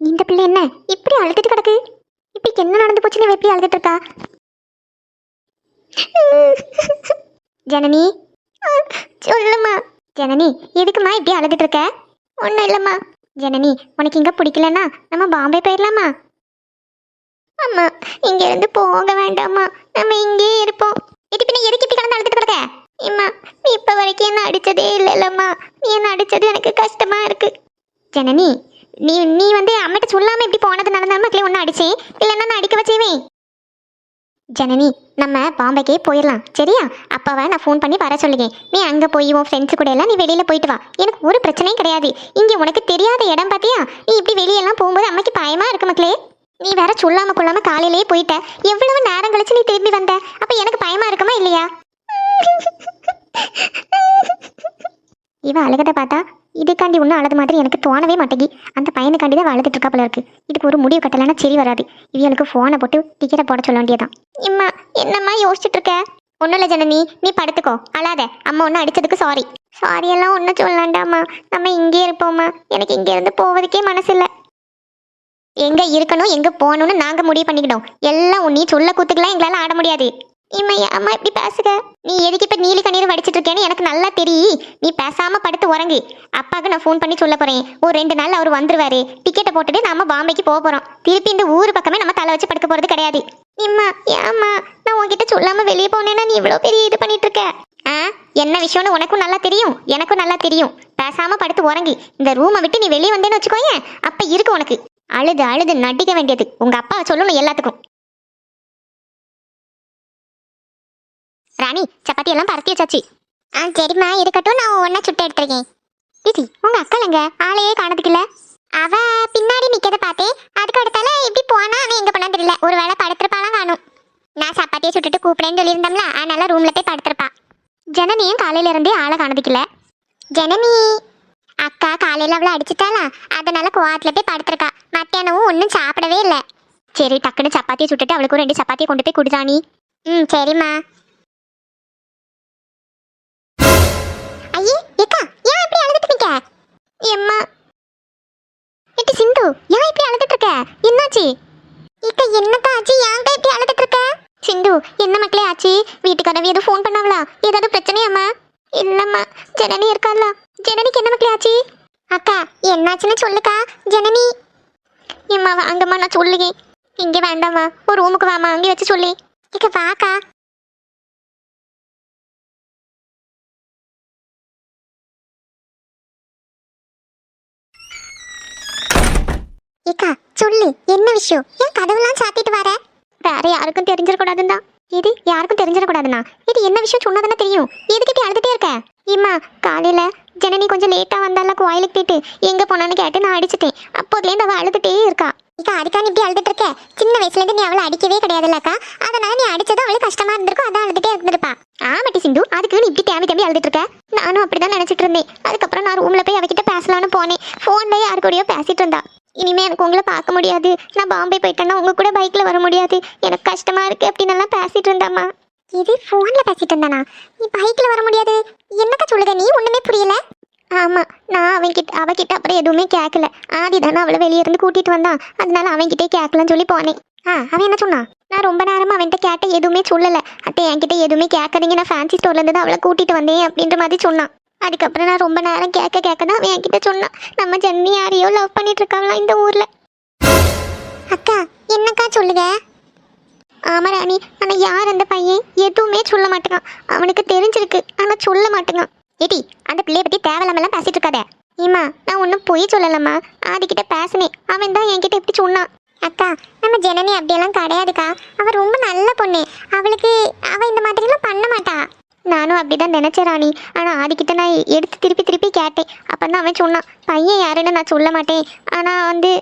என்ன? இப்படி அழுதுட்டு கிடக்கு. இப்படி என்ன நடந்து போச்சுன்னு எப்படி அழுதுட்டு இருக்கா? ஜனனி? சொல்லுமா. ஜனனி எதுக்குமா இப்படி அழுதுட்டு இருக்க? ஒன்றும் இல்லைம்மா. ஜனனி உனக்கு இங்கே பிடிக்கலன்னா நம்ம பாம்பே போயிடலாமா? அம்மா இங்க இருந்து போக வேண்டாம்மா. நம்ம இங்கேயே இருப்போம். இது பின்ன எதுக்கு இப்படி கடந்து அழுதுட்டு கிடக்க? இம்மா நீ இப்ப வரைக்கும் என்ன அடிச்சதே இல்லைல்லம்மா. நீ என்ன அடிச்சது எனக்கு கஷ்டமா இருக்கு. ஜனனி நீ நீ வந்து அம்மிட்ட சொல்லாம இப்படி போனதுனால தான் மக்களே ஒன்று அடிச்சேன் இல்லைன்னா நான் அடிக்க வச்சேவேன் ஜனனி நம்ம பாம்பேக்கே போயிடலாம் சரியா? அப்பாவை நான் ஃபோன் பண்ணி வர சொல்லுங்க நீ அங்கே போய் உன் ஃப்ரெண்ட்ஸு கூட எல்லாம் நீ வெளியில் போயிட்டு வா. எனக்கு ஒரு பிரச்சனையும் கிடையாது. இங்கே உனக்கு தெரியாத இடம் பார்த்தியா நீ இப்படி வெளியெல்லாம் போகும்போது அம்மைக்கு பயமாக இருக்கு மக்களே. நீ வேற சொல்லாம கொள்ளாம காலையிலேயே போயிட்ட. எவ்வளவு நேரம் கழிச்சு நீ திரும்பி வந்த? அப்ப எனக்கு பயமா இருக்குமா இல்லையா? இவ அழுகத பார்த்தா இதுக்காண்டி ஒன்றும் அழுது மாதிரி எனக்கு தோணவே மாட்டேங்கி. அந்த பையனுக்காண்டி தான் அவ அழுதுட்டு இருக்கா போல இருக்கு. இதுக்கு ஒரு முடிவு கட்டலைன்னா சரி வராது. இவளுக்கு ஃபோனை போட்டு டிக்கெட்டை போட சொல்ல வேண்டியதான் இம்மா என்னம்மா யோசிச்சுட்டு இருக்க? ஒன்றும் இல்லை ஜனனி நீ படுத்துக்கோ. அழாத. அம்மா ஒன்று அடிச்சதுக்கு சாரி சாரி எல்லாம் ஒன்றும் சொல்லலாண்டாம்மா. நம்ம இங்கே இருப்போம்மா. எனக்கு இங்கே இருந்து போவதுக்கே மனசு இல்லை எங்க இருக்கணும் எங்க போகணும்னு நாங்க முடிவு பண்ணிக்கிட்டோம். எல்லாம் உன் நீ சொல்ல கூத்துக்கெல்லாம் எங்களால ஆட முடியாது. இம்மா அம்மா இப்படி பேசுக. நீ எதுக்கு இப்ப நீலி கண்ணீர் வடிச்சிட்டு இருக்கேன்னு எனக்கு நல்லா தெரியும் நீ பேசாம படுத்து உறங்கு. அப்பாவுக்கு நான் ஃபோன் பண்ணி சொல்ல போறேன். ஒரு ரெண்டு நாள் அவர் வந்துருவாரு. டிக்கெட்டை போட்டுட்டு நாம பாம்பேக்கு போக போறோம். திருப்பி இந்த ஊர் பக்கமே நம்ம தலை வச்சு படுக்க போறது கிடையாது. இம்மா ஏம்மா நான் உன்கிட்ட சொல்லாம வெளியே போனேன்னா நீ இவ்வளவு பெரிய இது பண்ணிட்டு இருக்க ஆ? என்ன விஷயம்னு உனக்கும் நல்லா தெரியும். எனக்கும் நல்லா தெரியும். பேசாம படுத்து உறங்கி. இந்த ரூமை விட்டு நீ வெளியே வந்தேன்னு வச்சுக்கோயேன். அப்ப இருக்கு உனக்கு. அழுது அழுது நடிக்க வேண்டியது. உங்க அப்பா சொல்லணும் எல்லாத்துக்கும். ராணி சப்பாத்தி எல்லாம் பரத்தி வச்சாச்சு. ஆ சரிம்மா இருக்கட்டும் நான் ஒன்றா சுட்டு எடுத்துருக்கேன். இது உங்க அக்காலங்க ஆளையே காணதுக்குல்ல அவ பின்னாடி நிற்கிறத பார்த்தேன் அதுக்கு அடுத்தால எப்படி போனா அவன் எங்கே போனா தெரியல. ஒரு வேளை படுத்திருப்பாலாம் காணும். நான் சப்பாத்தியை சுட்டுட்டு கூப்பிடேன்னு சொல்லியிருந்தோம்ல அதனால ரூமில் போய் படுத்திருப்பா. ஜனனியும் காலையில இருந்தே ஆளை காணதுக்கில்ல ஜனனி அக்கா காலையில் அவளை அடிச்சிட்டாளா? அதனால கோவத்துல போய் படுத்திருக்கா. மத்தியானமும் ஒன்றும் சாப்பிடவே இல்லை. சரி டக்குன்னு சப்பாத்தியை சுட்டுட்டு அவளுக்கு ரெண்டு சப்பாத்தியை கொண்டு போய் குடுதானி ம் சரிம்மா. ஐயே ஏக்கா ஏன் இப்படி அழுதுட்டு நிக்க எம்மா எட்டி சிந்து ஏன் இப்படி அழுதுட்டு இருக்க? என்னாச்சு? ஏக்கா என்னக்கா ஆச்சு? ஏன்க்கா இப்படி அழுதுட்டு இருக்க? சிந்து என்ன மக்களே ஆச்சு? வீட்டுக்காரவி எதுவும் ஃபோன் பண்ணாங்களா? ஏதாவது பிரச்சனையாம்மா? இல்லம்மா ஜனனி இருக்காளா? ஜனனிக்கு என்ன மக்களே ஆச்சு? அக்கா என்னாச்சுன்னு சொல்லுக்கா ஜனனி. எம்மா அங்கம்மா நான் சொல்லுகேன். இங்கே வேண்டாம்மா ஒரு ரூமுக்கு வாமா அங்கே வச்சு சொல்லி. இக்க வாக்கா. சொல்லு என்ன விஷயம்? ஏன் கதவுலாம் சாத்திட்டு வர? வேற யாருக்கும் தெரிஞ்சிடக்கூடாதுன்னு. தான் இது யாருக்கும் தெரிஞ்சிடக்கூடாதுண்ணா இது என்ன விஷயம் சொன்னதானே தெரியும். எதுக்கு இப்படி அழுதுட்டே இருக்க? இம்மா காலையில ஜனனி கொஞ்சம் லேட்டா வந்தால கோயிலுக்கு போயிட்டு எங்க போனான்னு கேட்டு நான் அடிச்சிட்டேன். அப்போதுலேருந்து அவ அழுதுட்டே இருக்கா. இக்கா அதுக்கான இப்படி அழுதுட்டு இருக்க? சின்ன வயசுல இருந்து நீ அவளை அடிக்கவே கிடையாதுல்லக்கா. அதனால நீ அடிச்சதும் அவளுக்கு கஷ்டமா இருந்திருக்கும் அதான் அழுதுட்டே இருந்திருப்பா. ஆமாட்டி சிந்து அதுக்கு நீ இப்படி தேம்பி தேம்பி அழுதுட்டு இருக்க? நானும் அப்படிதான் நினைச்சிட்டு இருந்தேன். அதுக்கப்புறம் நான் ரூம்ல போய் அவகிட்ட பேசலாம்னு போனேன். போன்ல யாரு கூடயோ பேசிட்டு இருந்தா. இனிமே எனக்கு உங்களை பார்க்க முடியாது. நான் பாம்பே போயிட்டேன்னா உங்க கூட பைக்ல வர முடியாது. எனக்கு கஷ்டமா இருக்கு அப்படின்னு எல்லாம் பேசிட்டு இருந்தாம்மா. இது போன்ல பேசிட்டு இருந்தானா? நீ பைக்ல வர முடியாது. என்னக்கா சொல்லுத? நீ ஒண்ணுமே புரியல? ஆமா நான் அவன்கிட்ட அவகிட்ட அப்புறம் எதுவுமே கேட்கல ஆதி தானே அவளை வெளியே இருந்து கூட்டிட்டு வந்தான். அதனால அவன்கிட்டே கேட்கலன்னு சொல்லி போனேன். ஆ அவன் என்ன சொன்னான் நான் ரொம்ப நேரமா அவன்கிட்ட கேட்ட எதுவுமே சொல்லல. அத்தை என்கிட்ட எதுவுமே கேட்காதீங்க. நான் ஃபேன்சி ஸ்டோர்ல இருந்து தான் அவளை கூட்டிட்டு வந்தேன் அப்படின்ற மாதிரி சொன்னான். அதுக்கப்புறம் நான் ரொம்ப நேரம் கேட்க கேட்க தான் அவன் என்கிட்ட சொன்னான். நம்ம ஜென்னி யாரையோ லவ் பண்ணிட்டு இருக்காங்களா இந்த ஊரில். அக்கா என்னக்கா சொல்லுங்க ஆமா ராணி ஆனா யார் அந்த பையன்? எதுவுமே சொல்ல மாட்டேங்கான். அவனுக்கு தெரிஞ்சிருக்கு ஆனா சொல்ல மாட்டேங்கான். ஏடி அந்த பிள்ளைய பத்தி தேவையில்லாமலாம் பேசிட்டு இருக்காத. ஏமா நான் ஒன்றும் பொய் சொல்லலம்மா. ஆதிக்கிட்ட பேசினேன். அவன் தான் என்கிட்ட இப்படி சொன்னான். அக்கா நம்ம ஜனனி அப்படியெல்லாம் கிடையாதுக்கா. அவ ரொம்ப நல்ல பொண்ணு. அவளுக்கு அவ இந்த மாதிரிலாம் பண்ண மாட்டா. நானும் அப்படிதான் நினைச்சேன் ராணி. ஆனா ஆதிக்கிட்ட நான் எடுத்து திருப்பி திருப்பி கேட்டேன். அப்பதான் அவன் சொன்னான் பையன் யாருன்னு நான் சொல்ல மாட்டேன். ஆனா வந்து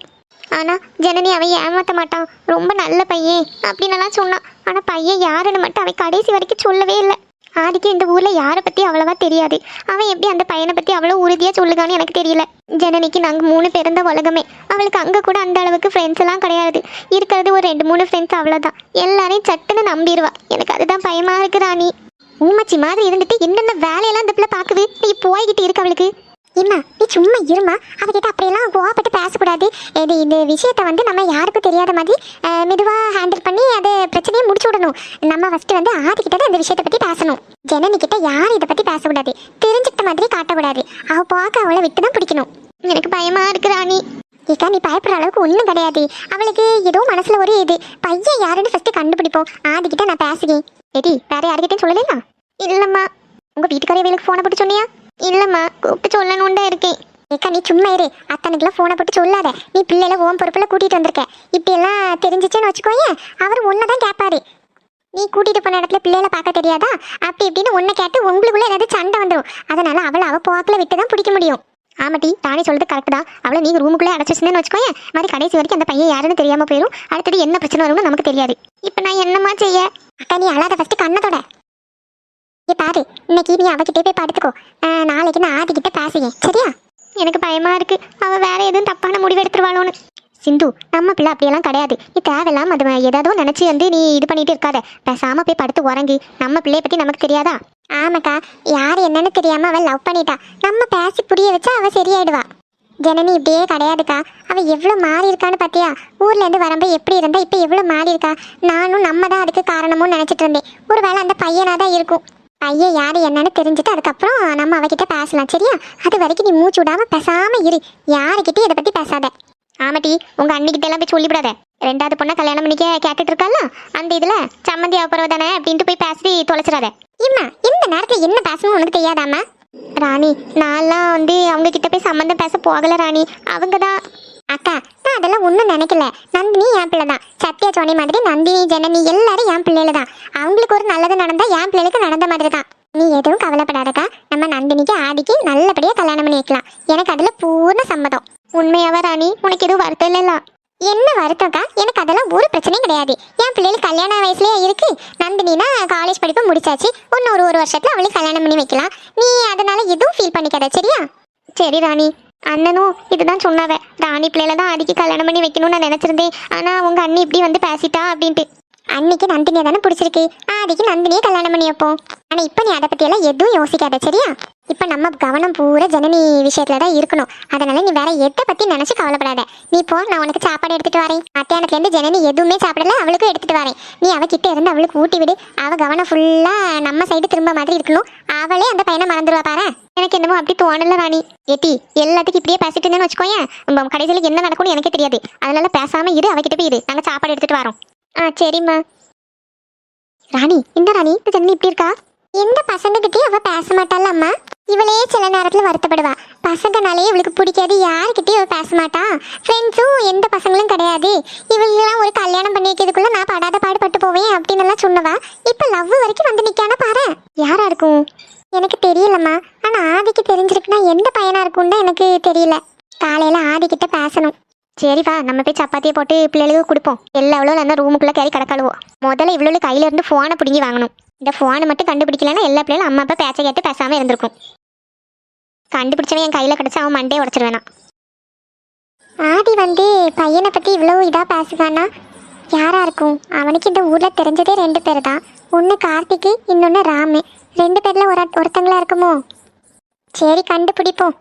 ஆனா ஜனனி அவன் ஏமாத்த மாட்டான். ரொம்ப நல்ல பையன் அப்படின்லாம் சொன்னான். ஆனா பையன் யாருன்னு மட்டும் அவன் கடைசி வரைக்கும் சொல்லவே இல்லை. ஆதிக்கு இந்த ஊரில் யாரை பற்றி அவ்வளவா தெரியாது. அவன் எப்படி அந்த பையனை பற்றி அவ்வளோ உறுதியாக சொல்லுகான்னு எனக்கு தெரியல. ஜனனிக்கு நாங்கள் மூணு பிறந்த உலகமே அவளுக்கு அங்கே கூட அந்த அளவுக்கு ஃப்ரெண்ட்ஸ் எல்லாம் கிடையாது. இருக்கிறது ஒரு ரெண்டு மூணு ஃப்ரெண்ட்ஸ் அவ்வளோதான் எல்லாரையும் சட்டுன்னு நம்பிடுவா எனக்கு அதுதான் பயமாக இருக்கு ராணி. ஊமச்சி மாதிரி இருந்துட்டு என்னென்ன வேலையெல்லாம் இந்த பிள்ளை பாக்குது நீ போய்கிட்டு இருக்கு அவளுக்கு. இம்மா நீ சும்மா இருமா அவகிட்ட அப்படியெல்லாம் கோவப்பட்டு பேசக்கூடாது. இது இந்த விஷயத்தை வந்து நம்ம யாருக்கும் தெரியாத மாதிரி அஹ், மெதுவா ஹேண்டில் பண்ணி அது பிரச்சனையை முடிச்சு விடணும். நம்ம ஃபர்ஸ்ட் வந்து ஆதிக்கிட்ட தான் இந்த விஷயத்தை பத்தி பேசணும். ஜனனி கிட்ட யாரும் இதை பத்தி பேசக்கூடாது. தெரிஞ்சுக்கிட்ட மாதிரி காட்டக்கூடாது. அவ பார்க்க அவளை விட்டு தான் பிடிக்கணும். எனக்கு பயமா இருக்கு ராணி. ஏக்கா நீ பயப்படுற அளவுக்கு ஒன்றும் கிடையாது. அவளுக்கு ஏதோ மனசுல ஒரு இது. பையன் யாருன்னு ஃபர்ஸ்ட் கண்டுபிடிப்போம். ஆதிக்கிட்ட நான் பேசுகிறேன். எடி வேற யாருக்கிட்டையும் சொல்லலையா? இல்லம்மா உங்க வீட்டுக்காரிய வேலைக்கு ஃபோனை போட்டு சொன்னியா? இல்லம்மா கூப்பிட்டு சொல்லணும்னு தான் இருக்கேன். ஏக்கா நீ சும்மா இரு. அத்தனைக்கெல்லாம் ஃபோனை போட்டு சொல்லாத. நீ பிள்ளைல ஓம் பொறுப்புல கூட்டிட்டு வந்திருக்க. இப்படி எல்லாம் தெரிஞ்சிச்சுன்னு வச்சுக்கோயேன் அவர் ஒன்றை தான் கேட்பாரு நீ கூட்டிட்டு போன இடத்துல பிள்ளைகளை பார்க்க தெரியாதா? அப்படி இப்படின்னு ஒன்றை கேட்டு உங்களுக்குள்ள ஏதாவது சண்டை வந்துடும் அதனால அவளை அவ போக்கில் விட்டு தான் பிடிக்க முடியும். ஆமாட்டி தானே சொல்றது கரெக்ட் தான். அவளை நீங்க ரூமுக்குள்ளே அடைச்சு வச்சுக்கோயேன் மாதிரி கடைசி வரைக்கும் அந்த பையன் யாருன்னு தெரியாம போயிடும் அடுத்தது என்ன பிரச்சனை வரும்னு நமக்கு தெரியாது. இப்போ நான் என்னம்மா செய்ய? அக்கா நீ அழாத ஃபஸ்ட்டு கண்ணத்தோட. பாரு இன்னைக்கு நீ அவகிட்டே போய் படுத்துக்கோ. ஆஹ் நாளைக்கு நான் ஆதிக்கிட்ட பேசுகிறேன். சரியா? எனக்கு பயமா இருக்கு. அவ வேற எதுவும் தப்பான முடிவு எடுத்துருவாளோன்னு. சிந்து நம்ம பிள்ளை அப்படியெல்லாம் கிடையாது. நீ தேவையில்லாம அது ஏதாவது நினைச்சு வந்து நீ இது பண்ணிட்டு இருக்காத. பேசாம போய் படுத்து உறங்கி. நம்ம பிள்ளைய பத்தி நமக்கு தெரியாதா? ஆமாக்கா. யார் என்னன்னு தெரியாம அவள் லவ் பண்ணிட்டா. நம்ம பேசி புரிய வச்சா அவ சரியாயிடுவா. ஜனனி இப்படியே கிடையாதுக்கா. அவ எவ்வளோ மாறி இருக்கான்னு பார்த்தியா ஊர்ல இருந்து வரும்போது எப்படி இருந்தா இப்போ எவ்வளோ மாறி இருக்கா? நானும் நம்ம தான் அதுக்கு காரணமும் நினைச்சிட்டு இருந்தேன். ஒருவேளை அந்த பையனா தான் இருக்கும். ஐயா யாரு என்னன்னு தெரிஞ்சுட்டு அதுக்கப்புறம் நம்ம அவகிட்ட பேசலாம் சரியா? அது வரைக்கும் நீ மூச்சு விடாம பேசாம இரு. யாருக்கிட்டே இதை பத்தி பேசாத. ஆமாட்டி உங்க அண்ணிக்கிட்ட எல்லாம் போய் சொல்லிவிடாத. ரெண்டாவது பொண்ணை கல்யாணம் பண்ணிக்க கேட்டுட்டு இருக்கல அந்த இதுல சம்மந்தி அப்புறம் தானே அப்படின்ட்டு போய் பேசி தொலைச்சிடாத. இம்மா இந்த நேரத்துல என்ன பேசணும்னு உனக்கு தெரியாதாமா ராணி நான்லாம் வந்து அவங்க கிட்ட போய் சம்மந்தம் பேச போகல ராணி. அவங்க தான் அக்கா நான் அதெல்லாம் ஒன்றும் நினைக்கல. நந்தினி என் பிள்ளை தான். சத்யா சோனி மாதிரி நந்தினி ஜனனி எல்லாரும் என் பிள்ளைல தான். அவங்களுக்கு ஒரு நல்லது நடந்தா என் பிள்ளைகளுக்கு நடந்த மாதிரி தான். நீ எதுவும் கவலைப்படாதக்கா. நம்ம நந்தினிக்கு ஆதிக்கு நல்லபடியாக கல்யாணம் பண்ணி வைக்கலாம். எனக்கு அதில் பூர்ண சம்மதம். உண்மையாவா ராணி? உனக்கு எதுவும் வருத்தம் இல்லைல்ல? என்ன வருத்தம்க்கா? எனக்கு அதெல்லாம் ஒரு பிரச்சனையும் கிடையாது. என் பிள்ளைகள் கல்யாண வயசுலயே இருக்கு. நந்தினினா காலேஜ் படிப்பு முடிச்சாச்சு. இன்னும் ஒரு ஒரு வருஷத்துல அவளுக்கு கல்யாணம் பண்ணி வைக்கலாம். நீ அதனால எதுவும் ஃபீல் பண்ணிக்காத சரியா? சரி ராணி. அண்ணனும் இதுதான் சொன்னாவ. ராணி பிள்ளைல தான் அடிக்கி கல்யாணம் பண்ணி வைக்கணும்னு நான் நினைச்சிருந்தேன். ஆனா உங்க அண்ணி இப்படி வந்து பேசிட்டா அப்படின்ட்டு. அன்னைக்கு நந்தினியை தானே பிடிச்சிருக்கு. ஆதிக்கு நந்தினியே கல்யாணம் பண்ணி வைப்போம். ஆனா இப்ப நீ அதை பத்தி எல்லாம் எதுவும் யோசிக்காத சரியா? இப்போ நம்ம கவனம் பூரா ஜனனி விஷயத்துல தான் இருக்கணும். அதனால நீ வேற எதை பத்தி நினைச்சு கவலைப்படாத. நீ போ நான் உனக்கு சாப்பாடு எடுத்துட்டு வரேன். மத்தியானத்துல இருந்து ஜனனி எதுவுமே சாப்பிடல அவளுக்கும் எடுத்துட்டு வரேன். நீ அவகிட்ட இருந்து அவளுக்கு ஊட்டி விடு. அவ கவனம் ஃபுல்லா நம்ம சைடு திரும்ப மாதிரி இருக்கணும். அவளே அந்த பையனை மறந்துடுவா பாரு. எனக்கு என்னமோ அப்படி தோணல ராணி. ஏட்டி எல்லாத்துக்கும் இப்படியே பேசிட்டு இருந்தேன்னு வச்சுக்கோயேன் நம்ம கடைசியில் என்ன நடக்கும்னு எனக்கே தெரியாது. அதனால பேசாம இரு அவகிட்ட போய் இரு. நாங்க சாப்பாடு எடுத்துட்டு வரோம். ஆ சரிம்மா. ராணி இந்த ராணி இந்த ஜனனி இப்படி இருக்கா? எந்த பசங்ககிட்டயும் அவ பேச மாட்டாள் அம்மா? இவளே சில நேரத்துல வருத்தப்படுவா. பசங்கனாலே இவளுக்கு பிடிக்காது. யாருக்கிட்டயும் அவ பேச மாட்டா. ஃப்ரெண்ட்ஸும் எந்த பசங்களும் கிடையாது. இவங்களெல்லாம் ஒரு கல்யாணம் பண்ணி வைக்கிறதுக்குள்ள நான் படாத பாடுபட்டு போவேன் அப்படின்னு எல்லாம் சொன்னவா? இப்ப லவ் வரைக்கும் வந்து நிக்கான பாரு. யாரா இருக்கும்? எனக்கு தெரியலம்மா. ஆனா ஆதிக்கு தெரிஞ்சிருக்குன்னா எந்த பையனா இருக்கும்னு எனக்கு தெரியல. காலையில ஆதிக்கிட்ட பேசணும். சரிப்பா நம்ம போய் சப்பாத்தியை போட்டு பிள்ளைகளுக்கு கொடுப்போம். எல்லாவளும் நல்லா ரூமுக்குள்ளே கேரி கிடக்காளுவோம் முதல்ல இவ்வளோ கையில இருந்து ஃபோனை பிடுங்கி வாங்கணும். இந்த ஃபோனை மட்டும் கண்டுபிடிக்கலன்னா எல்லா பிள்ளைகளும் அம்மா அப்பா பேச்ச கேட்டு பேசாமல் இருந்திருக்கும். கண்டுபிடிச்சவன் என் கையில் கிடச்சா அவன் மண்டே உடச்சிருவேனா? ஆதி வந்து பையனை பற்றி இவ்வளோ இதாக பேசுதானா யாராக இருக்கும்? அவனுக்கு இந்த ஊரில் தெரிஞ்சதே ரெண்டு பேர் தான் ஒன்று கார்த்திக்கு இன்னொன்று ராமு. ரெண்டு பேரில் ஒரு ஒருத்தங்களா இருக்குமோ? சரி கண்டுபிடிப்போம்.